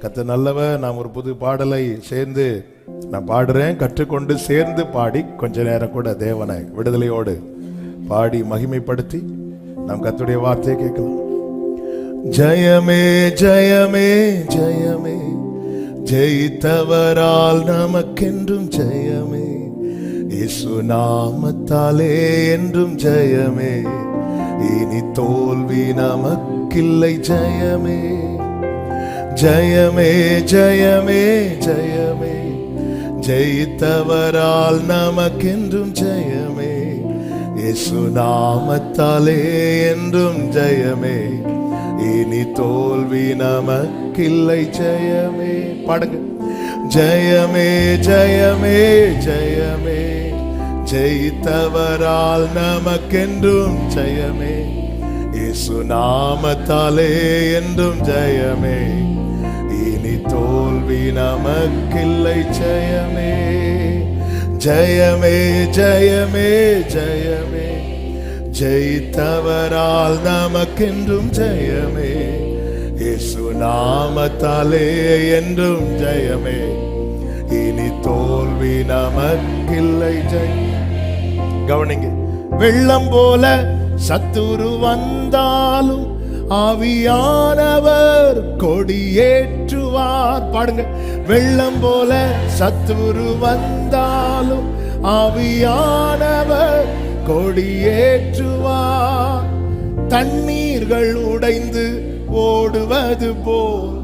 கத்த நல்லவ நாம் ஒரு புது பாடலை சேர்ந்து நான் பாடுறேன். கற்றுக்கொண்டு சேர்ந்து பாடி கொஞ்ச நேரம் கூட தேவனை விடுதலையோடு பாடி மகிமைப்படுத்தி நாம் கத்துடைய வார்த்தையை கேட்கலாம். ஜெயமே ஜெயமே ஜெயமே. ஜெயித்தவரால் நமக்கென்றும் ஜெயமே. இசு நாமத்தாலே என்றும் ஜெயமே. இனி தோல்வி நமக்கில்லை ஜெயமே. ஜெயமே ஜெயமே ஜெயமே. ஜெயித்தவரால் நமக்கென்றும் ஜெயமே. இயேசு நாமத்தாலே என்றும் ஜெயமே. இனி தோல்வி நமக்கில்லை ஜெயமே. பாடுங்க. ஜெயமே ஜெயமே ஜெயமே. ஜெயித்தவரால் நமக்கென்றும் ஜெயமே. இயேசு நாமத்தாலே என்றும் ஜெயமே. இனி தோல்வி நமக்கில்லை ஜெயமே. ஜெயமே ஜெயமே ஜெயமே. ஜெயித்தவரால் நமக்கென்றும் ஜெயமே. இயேசு நாமத்தாலே என்றும் ஜெயமே. இனி தோல்வி நமக்கில்லை ஜெய கவனிங்க. வெள்ளம் போல சத்துரு வந்தாலும் ஆவியானவர் கொடியேற்றுவார். பாடுங்க. வெள்ளம் போல சத்துரு வந்தாலும் ஆவியானவர் கொடியேற்றுவார். தண்ணீர்கள் உடைந்து ஓடுவது போல்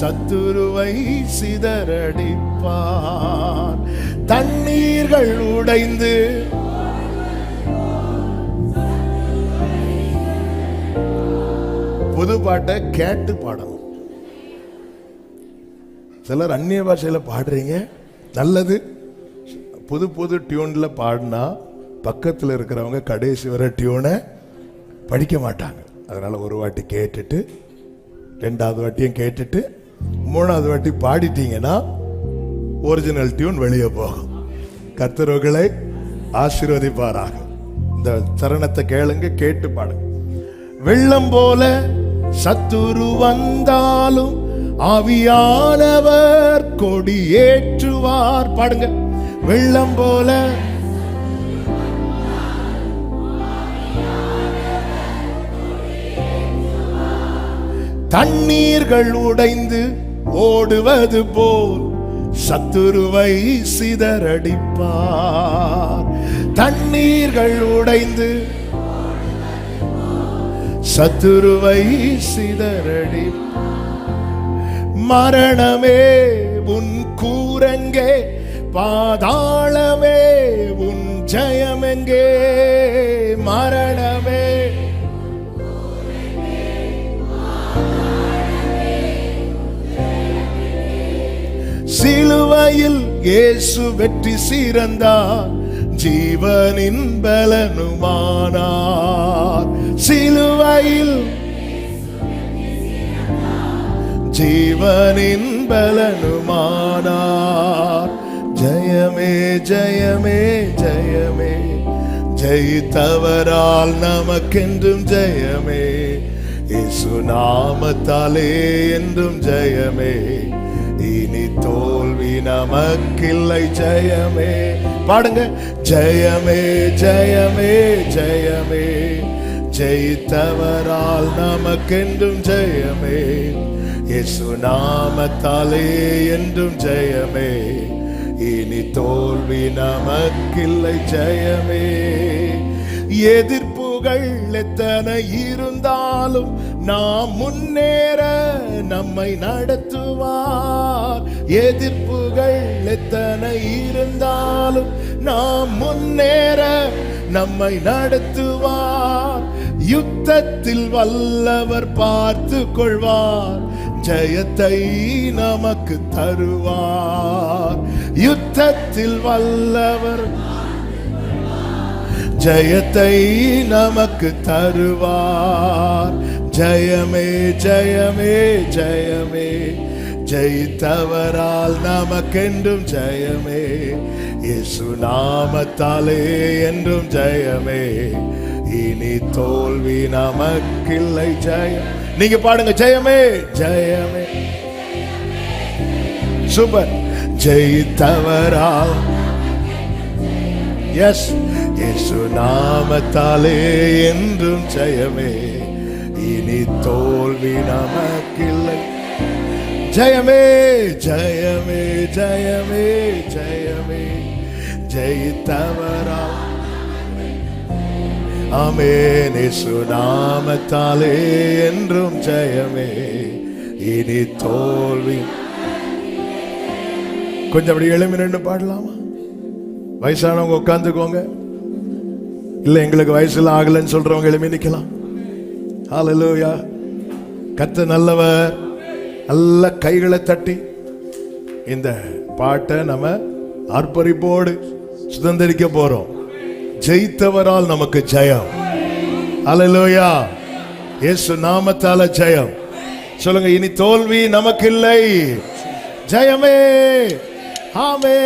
சத்துருவை சிதறடிப்பார். தண்ணீர்கள் உடைந்து புது பாட்டை கேட்டு பாடணும். சிலர் அந்நிய பாஷையில பாடுறீங்க. நல்லது. புது புது டியூன்ல பாடினா பக்கத்தில் இருக்கிறவங்க கடைசி வர டியூனை படிக்க மாட்டாங்க. அதனால ஒரு வாட்டி கேட்டுட்டு ரெண்டாவது வாட்டியும் கேட்டுட்டு மூணாவது வாட்டி பாடிட்டீங்கன்னா ஒரிஜினல் டியூன் வெளியே போகும். கர்த்தர்களை ஆசீர்வதிப்பாராக. இந்த சரணத்தை கேளுங்க கேட்டு பாடுங்க. வெள்ளம் போல சத்துரு வந்தாலும் ஆவியானவர் கொடியேற்றுவார். பாடுங்க. வெள்ளம் போல தண்ணீர்கள் உடைந்து ஓடுவது போல் சத்துருவை சிதறடிப்பார். தண்ணீர்கள் உடைந்து சத்துருவை சிதறடி மரணமே உன் கூரங்கே பாதாளமே உன் ஜயமெங்கே மரணமே. சிலுவையில் இயேசு வெற்றி சீரந்தார் ஜீவனின் பலனுமானார். சிலுவையில் ஜீவனின் பலனுமானார். ஜயமே ஜயமே ஜயமே. ஜெயித்தவரால் நமக்கென்றும் ஜெயமே. இசு நாமத்தாலே என்றும் ஜெயமே. இனி தோல்வி நமக்கில்லை ஜெயமே. பாடுங்க. ஜெயமே ஜெயமே ஜெயமே ஜெயித்தவரால் நமக்கென்றும் ஜெயமே இயேசு நாமத்தாலே என்றும் ஜெயமே இனி தோல்வி நமக்கில்லை ஜெயமே. எதிர்ப்புகள் எத்தனை இருந்தாலும் நாம் முன்னேற நம்மை நடத்துவார். எதிர்ப்புகள் எத்தனை இருந்தாலும் நாம் முன்னேற நம்மை நடத்துவார். யுத்தத்தில் வல்லவர் பார்த்து கொள்வார். ஜெயத்தை நமக்கு தருவார். யுத்தத்தில் வல்லவர் ஜெயத்தை நமக்கு தருவார். ஜெயமே ஜெயமே ஜெயமே. ஜெயித்தவரால் நமக்கென்றும் ஜெயமே. இயேசு நாமத்தாலே என்றும் ஜெயமே. இனி தோல்வி நமக்கில்லை ஜெயம். நீங்க பாடுங்க ஜெயமே ஜெயமே. சூப்பர். ஜெயித்தவரால் எஸ் இயேசு நாமத்தாலே என்றும் ஜெயமே. தோல்வி நமக்கில்லை. ஜெயமே ஜெயமே ஜெயமே ஜெயமே. ஜெயித்தவரா. அமே சுனாமத்தாலே என்றும் ஜெயமே. இனி தோல்வி. கொஞ்சம் அப்படி எழுமி நின்று பாடலாமா? வயசானவங்க உட்காந்துக்கோங்க இல்லை எங்களுக்கு வயசுல ஆகலைன்னு சொல்றவங்க எழுமி நிக்கலாம் ஹாலலூயா கத்த நல்லவர். நல்ல கைகளை தட்டி இந்த பாட்டை நம்ம அர்ப்பரிப்போடு சுதந்திரிக்க போறோம். ஜெயித்தவரால் நமக்கு ஜெயம். அலலோயா இயேசு நாமத்தால ஜெயம். சொல்லுங்க இனி தோல்வி நமக்கு இல்லை ஜெயமே. ஆமே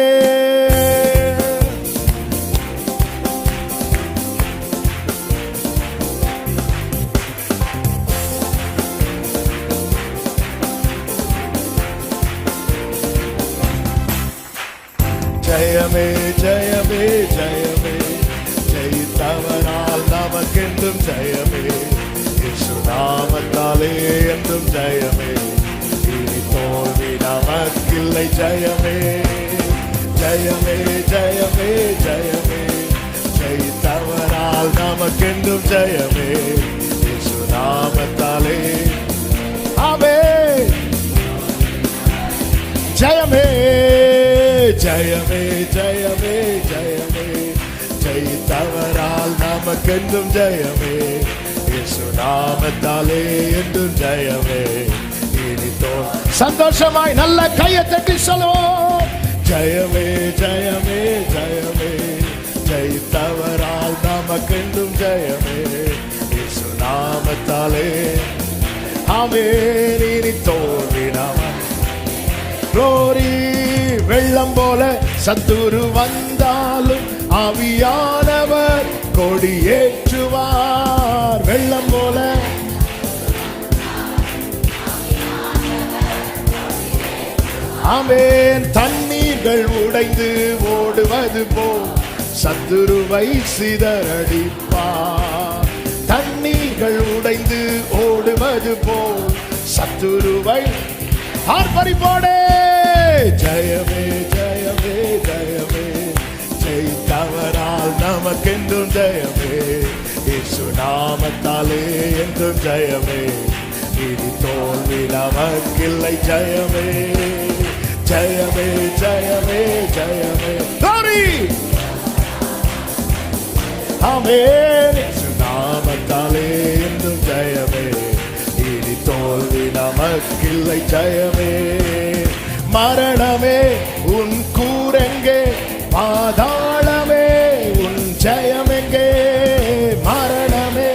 நமக்கென்றும் ஜெயமே இயேசு நாமத்தாலே ஆமென் ஜெயமே ஜெயமே ஜெயமே ஜெயமே. ஜெயித்தவரால் நமக்கென்றும் ஜெயமே. இயேசு நாமத்தாலே என்றும் ஜெயமே. இனி சந்தோஷமாய் நல்ல கையை தட்டி சொல்லுவோம். ஜெயமே ஜெயமே. நாமத்தாலே அவன் இனி தோல்வி நாம வெள்ளம் போல சத்துரு வந்தாலும் ஆவியானவர் கொடியேற்றுவார். வெள்ளம் போல. அவன் தண்ணீர்கள் உடைந்து ஓடுவது போல் சத்துருவை சிதறடிப்பார். ஓடுவது போல் சத்துருவை ஆர்ப்பரிப்போடே ஜெயமே ஜெயமே ஜெயமே. ஜெயித்தவரால் நமக்கென்றும் ஜெயமே. இயேசு நாமத்தாலே என்றும் ஜெயமே. இனி தோல்வி நமக்கில்லை ஜெயமே. ஜெயமே ஜெயமே ஜெயமே. Glory! ஆமென் ஜெயமே மரணமே உன் கூரெங்கே பாதாளமே உன் ஜெயமெங்கே மரணமே.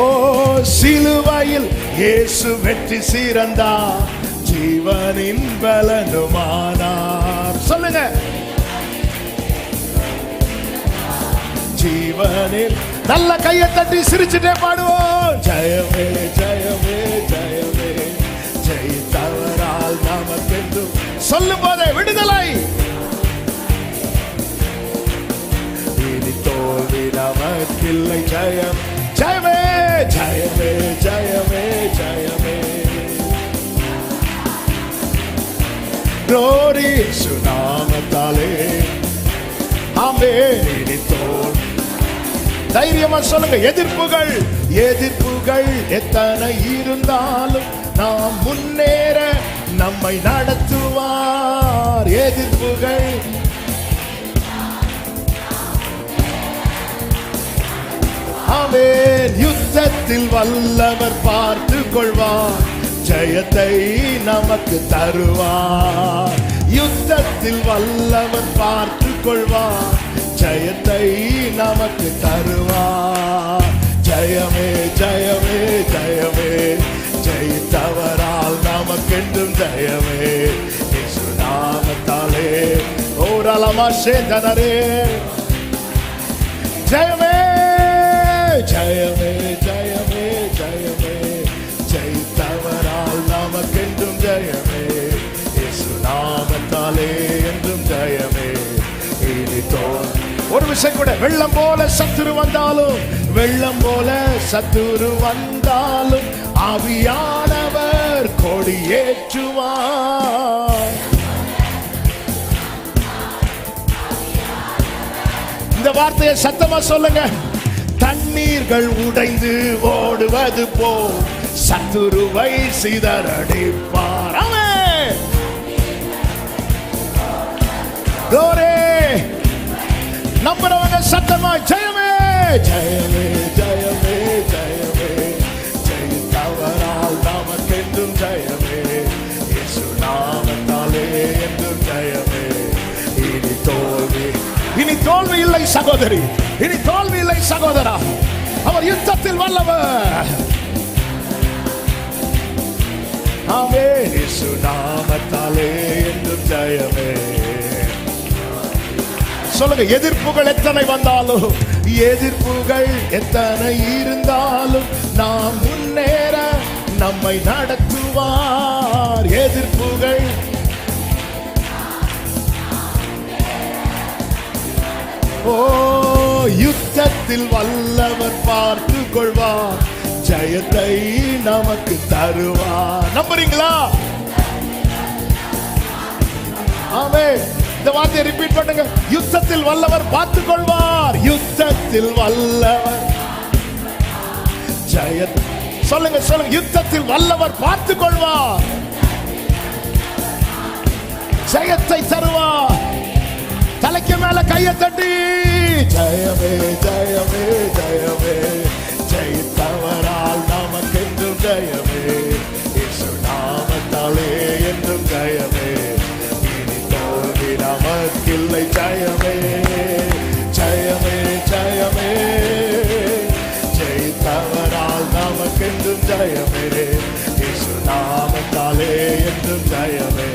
ஓ சிலுவையில் இயேசு வெற்றி சீரந்தா ஜீவனின் பலனுமானார். சொல்லுங்க. ஜீவனில் நல்ல கையை தட்டி சிரிச்சுட்டே பாடுவோம். ஜெயமே ஜெயமே ஜெயமே. ஜெயித்தவரால் நமக்கென்றும் சொல்லும் போதே விடுதலை. இனி தோல்வி நமக்கில்லை ஜெயம். ஜெயமே ஜெயமே ஜெயமே ஜெயமே. ரோரி சுனாமத்தாலே. ஆமே இனி தோல் தைரியமா சொல்லுங்க. எதிர்ப்புகள் எதிர்ப்புகள் எத்தனை இருந்தாலும் நாம் முன்னேற நம்மை நடத்துவார். எதிர்ப்புகள். அவன் யுத்தத்தில் வல்லவர் பார்த்து கொள்வார். ஜெயத்தை நமக்கு தருவார். யுத்தத்தில் வல்லவர் பார்த்து கொள்வார். ஜெயத்தை நமக்கு தருவார். ஜெயமே ஜெயமே ஜெயமே. ஜெயித்தவரால் நமக்கென்றும் ஜெயமே. நாமத்தாலே ஓரளமா சேந்தனரே. ஜெயமே ஜெயமே. விசை கூட வெள்ளம் போல சத்துரு வந்தாலும் வெள்ளம் போல சத்துரு வந்தாலும் ஆவியானவர் கொடியேற்றுவார். இந்த வார்த்தையை சத்தமா சொல்லுங்க. தண்ணீர்கள் உடைந்து ஓடுவது போ சத்துருவை சிதறடிப்பார். ஆமென். நம்புறவங்க சத்தமா ஜெயமே ஜெயமே ஜெயமே ஜெயமே. ஜெய ஜெயித்தவரால் நமக்கென்றும் ஜெயமே. இயேசு நாமத்தாலே என்றும் ஜெயமே. இனி தோல்வி இனி தோல்வி இல்லை சகோதரி. இனி தோல்வி இல்லை சகோதரா. அவர் யுத்தத்தில் வல்லவர். ஆமே இயேசு நாமத்தாலே என்றும் ஜெயமே. சொல்லுங்க எதிர்ப்புகள் எத்தனை வந்தாலும் எதிர்ப்புகள் எத்தனை இருந்தாலும் நாம் முன்னேற நம்மை நடத்துவார். எதிர்ப்புகள் ஓ யுத்தத்தில் வல்லவர் பார்த்து கொள்வார். ஜெயத்தை நமக்கு தருவார். நம்புறீங்களா? ஆமே இந்த வார்த்தையை ரிப்பீட் பண்ணுங்க. யுத்தத்தில் வல்லவர் பார்த்துக் கொள்வார் யுத்தத்தில் வல்லவர். ஜெய சொல்லுங்க சொல்லுங்க. யுத்தத்தில் வல்லவர் பார்த்துக் கொள்வார் ஜெயத்தை தருவார். தலைக்கு மேல கையை தட்டி. ஜெயமே ஜெயமே ஜெயமே. ஜெயித்தவரால் நமக்கு ஜெயமே. நமக்கில்லை ஜெயமே ஜெயமே ஜெயமே. ஜெயித்தவரால் நமக்கென்றும் ஜெயமே. இயேசு நாமத்தாலே என்றும் ஜெயமே.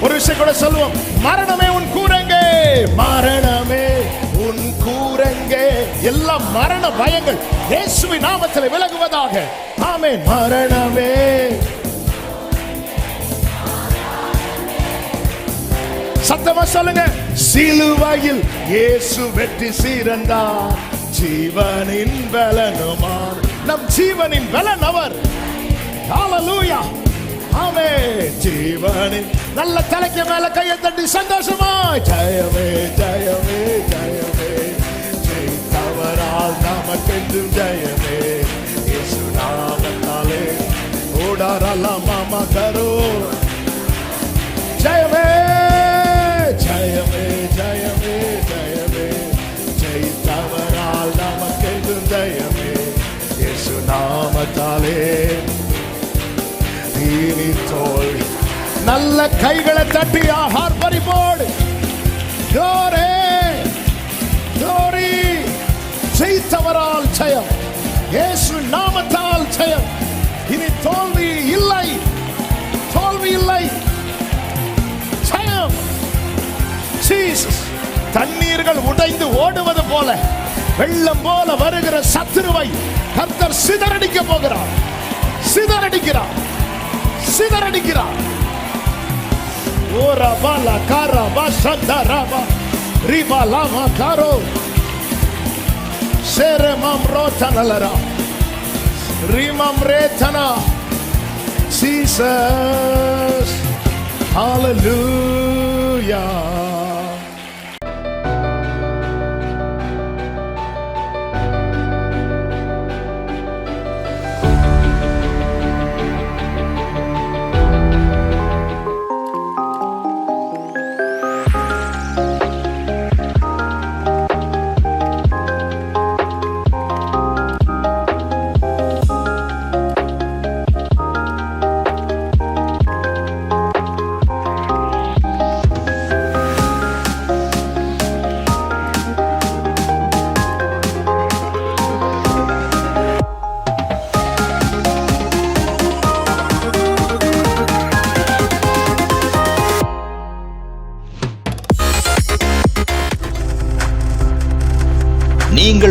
ஒரு விஷயம் கூட சொல்லுவோம். மரணமே உன் கூரங்கே. மரணமே உன் கூரங்கே. எல்லா மரண பயங்கள். இயேசுவின் நாமத்தில் விலகுவதாக. ஆமே மரணமே சத்தமா சொல்லுங்க. சிலுவையில் இயேசு வெற்றி சீரந்தார். ஜீவனின் பலனுமார். நம் ஜீவனின் பலன் அவர். ஹalleluya ஆமே. ஜீவனின் நல்ல தலைக்கு மேல கையை தட்டி சந்தோஷமா ஜெயமே ஜெயமே ஜெயமே. ஜெயித்தவரால் நமக்கென்றும் ஜெயமே. இயேசு நாமத்தாலே. ஓடாரலாம் மாமா கரோ நல்ல கைகளை தட்டி ஆஹார் பறிபோடு ஜோரே ஜோரி ஜெயித்தவரால் ஜெயம். இயேசு நாமத்தால் ஜெயம். இனி தோல்வி இல்லை. தோல்வி இல்லை. ஜெயம். ஜீசஸ் தண்ணீர்கள் உடைந்து ஓடுவது போல வெள்ளம் போல வருகிற சத்துருவை கர்த்தர் சிதறடிக்க போகிறார். சிதறடிக்கிறார். சிதறடிக்கிறார். Ora bala cara basata raba. Riba lama caro. Sere mamrotana lara. Rimamretana. Jesus. Hallelujah.